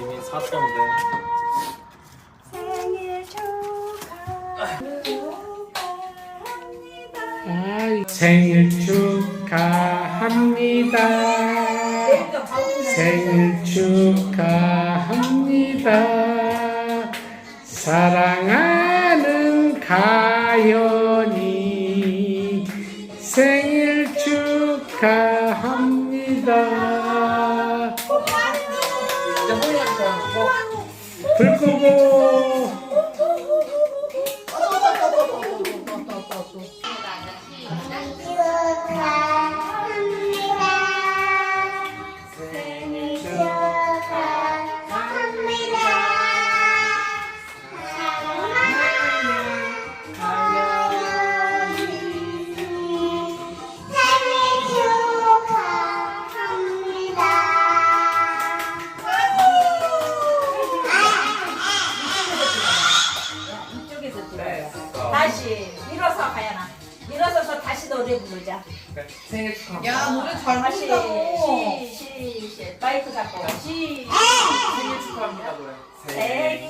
이미 샀던데. 생일 축하합니다. 생일 축하합니다. 생일 축하합니다. 사랑하는 가연이 생일 축하합니다. 불 끄고 밀어서 가야나. 밀어서서 다시 노래 부르자. 생일 축하. 야 노래 잘 다시 부른다고 시, 시, 시. 마이크 잡고 시. 생일 축하합니다 노래. 생일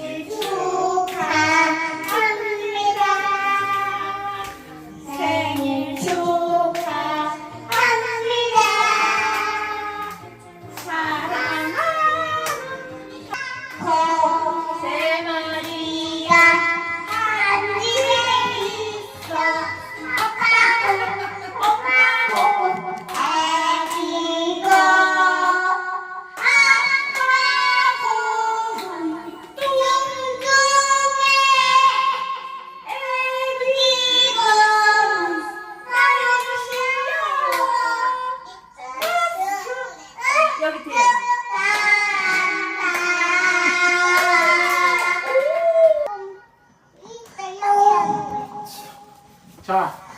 자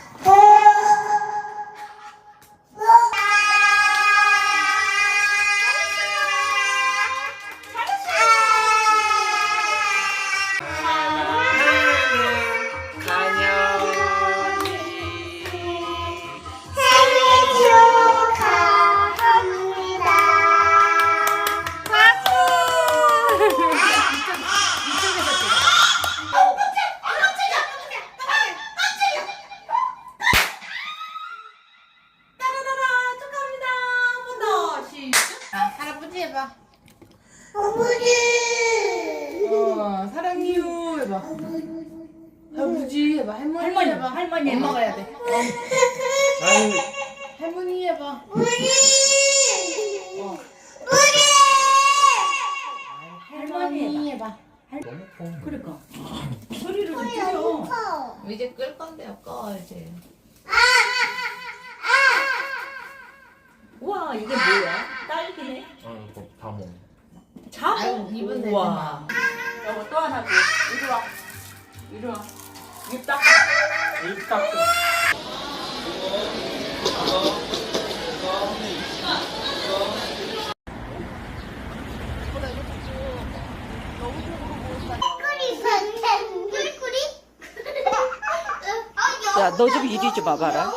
아버지. 어 사랑해요 해봐 할아버지 해봐 할머니, 할머니, 해봐 할머니 해봐. 엄마가 해야 돼 아유 할머니 해봐. 어. 할머니 해봐. 해봐 너무 커. 그러니까. 소리를 좀 줄여. 이제 끌 건데요 꺼 이제 우와, 이게 뭐야? 딸기네. 아. 아유, 입은 우와. 여보 또 하나 줘. 이리 와. 이리 와. 입 닦아. 입 닦고. 꾸리 선생. 야, 너 좀 이리 좀 와봐라.